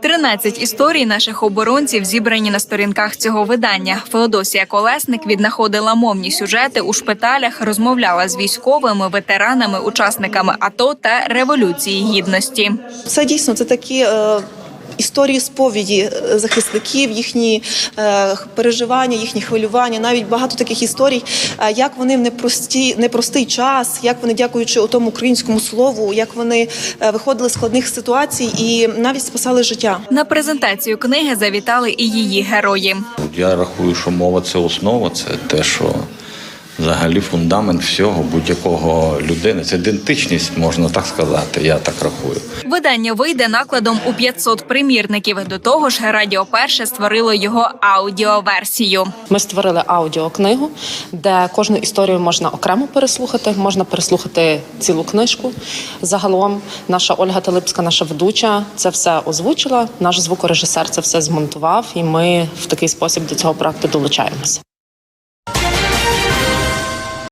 13 історій наших оборонців зібрані на сторінках цього видання. Феодосія Колесник віднаходила мовні сюжети у шпиталях, розмовляла з військовими, ветеранами, учасниками АТО та революції гідності. Це дійсно це такі. Е... Історії сповіді е, захисників, їхні е, переживання, їхні хвилювання, навіть багато таких історій, е, як вони в непрості, непростий час, як вони, дякуючи тому українському слову, як вони виходили з складних ситуацій і навіть спасали життя. На презентацію книги завітали і її герої. Я рахую, що мова це основа, це те, що взагалі фундамент всього будь-якого людини. Це ідентичність, можна так сказати. Я так рахую. Видання вийде накладом у 500 примірників. До того ж, Радіо Перше створило його аудіоверсію. Ми створили аудіокнигу, де кожну історію можна окремо переслухати, можна переслухати цілу книжку. Загалом наша Ольга Талипська, наша ведуча, це все озвучила. Наш звукорежисер це все змонтував, і ми в такий спосіб до цього проекту долучаємося.